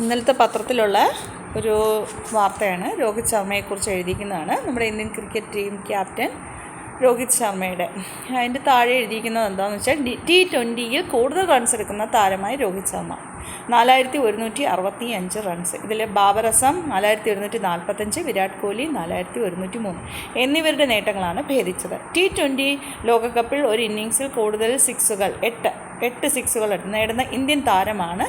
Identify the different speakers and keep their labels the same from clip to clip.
Speaker 1: ഇന്നലത്തെ പത്രത്തിലുള്ള ഒരു വാർത്തയാണ്. രോഹിത് ശർമ്മയെക്കുറിച്ച് എഴുതിയിരിക്കുന്നതാണ്. നമ്മുടെ Indian cricket team captain Rohit ശർമ്മയുടെ. അതിന്റെ താഴെ എഴുതിയിരിക്കുന്നത് എന്താണെന്ന് വെച്ചാൽ ടി ട്വന്റിയിൽ കൂടുതൽ റൺസ് എടുക്കുന്ന താരമായി രോഹിത് ശർമ്മ. നാലായിരത്തി ഒരുന്നൂറ്റി അറുപത്തി അഞ്ച് റൺസ് ഇതിൽ ബാബർ അസം നാലായിരത്തി ഒരുന്നൂറ്റി നാൽപ്പത്തഞ്ച് വിരാട് കോഹ്ലി നാലായിരത്തി ഒരുന്നൂറ്റി മൂന്ന് എന്നിവരുടെ നേട്ടങ്ങളാണ് ഭേദിച്ചത്. ടി ട്വന്റി ലോകകപ്പിൽ ഒരു ഇന്നിങ്സിൽ കൂടുതൽ സിക്സുകൾ എട്ട് എട്ട് സിക്സുകൾ നേടുന്ന ഇന്ത്യൻ താരമാണ്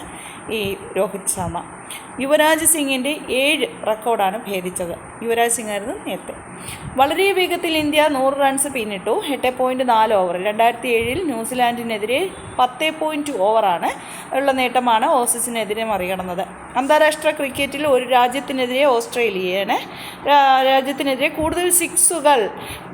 Speaker 1: ഈ രോഹിത് ശർമ്മ. യുവരാജ് സിംഗിന്റെ ഏഴ് റെക്കോർഡാണ് ഭേദിച്ചത്. യുവരാജ് സിംഗ് ആയിരുന്നു നേരത്തെ. വളരെ വേഗത്തിൽ ഇന്ത്യ നൂറ് റൺസ് പിന്നിട്ടു. എട്ട് പോയിന്റ് നാല് ഓവർ രണ്ടായിരത്തി ഏഴിൽ ന്യൂസിലാൻഡിനെതിരെ പത്ത് പോയിന്റ് ഓവറാണ് ഉള്ള നേട്ടമാണ് ഓസീസിനെതിരെ മറികടന്നത്. അന്താരാഷ്ട്ര ക്രിക്കറ്റിൽ ഒരു രാജ്യത്തിനെതിരെ ഓസ്ട്രേലിയയാണ്. രാജ്യത്തിനെതിരെ കൂടുതൽ സിക്സുകൾ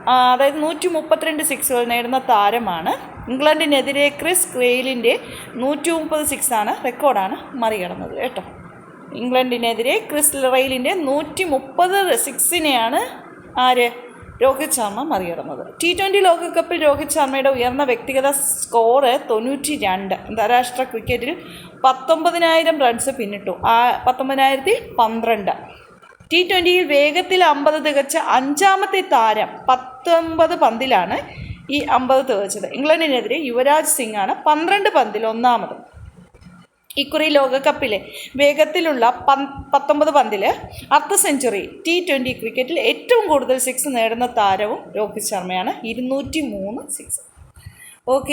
Speaker 1: അതായത് നൂറ്റി മുപ്പത്തിരണ്ട് സിക്സുകൾ നേടുന്ന താരമാണ്. ഇംഗ്ലണ്ടിനെതിരെ ക്രിസ് ക്രെയിലിന്റെ നൂറ്റി മുപ്പത് സിക്സാണ് റെക്കോർഡാണ് മറികടന്നത് കേട്ടോ. ഇംഗ്ലണ്ടിനെതിരെ ക്രിസ് റെയിലിന്റെ നൂറ്റി മുപ്പത് സിക്സിനെയാണ് ആര്? രോഹിത് ശർമ്മ മറികടന്നത്. ടി ട്വന്റി ലോകകപ്പിൽ രോഹിത് ശർമ്മയുടെ ഉയർന്ന വ്യക്തിഗത സ്കോറ് തൊണ്ണൂറ്റി രണ്ട് അന്താരാഷ്ട്ര ക്രിക്കറ്റിൽ പത്തൊമ്പതിനായിരം റൺസ് പിന്നിട്ടു. ആ പത്തൊമ്പതിനായിരത്തി പന്ത്രണ്ട്. ടി ട്വന്റിയിൽ വേഗത്തിൽ അമ്പത് തികച്ച അഞ്ചാമത്തെ താരം പത്തൊമ്പത് പന്തിലാണ് ഈ അമ്പത് തികച്ചത്. ഇംഗ്ലണ്ടിനെതിരെ യുവരാജ് സിംഗാണ് പന്ത്രണ്ട് പന്തിൽ ഒന്നാമത്. ഇക്കുറി ലോകകപ്പിലെ വേഗത്തിലുള്ള പത്തൊമ്പത് പന്തിൽ അർദ്ധ സെഞ്ചുറി ടി ട്വന്റി ക്രിക്കറ്റിൽ ഏറ്റവും കൂടുതൽ സിക്സ് നേടുന്ന താരവും രോഹിത് ശർമ്മയാണ്. ഇരുന്നൂറ്റി മൂന്ന് സിക്സ് ഓക്കെ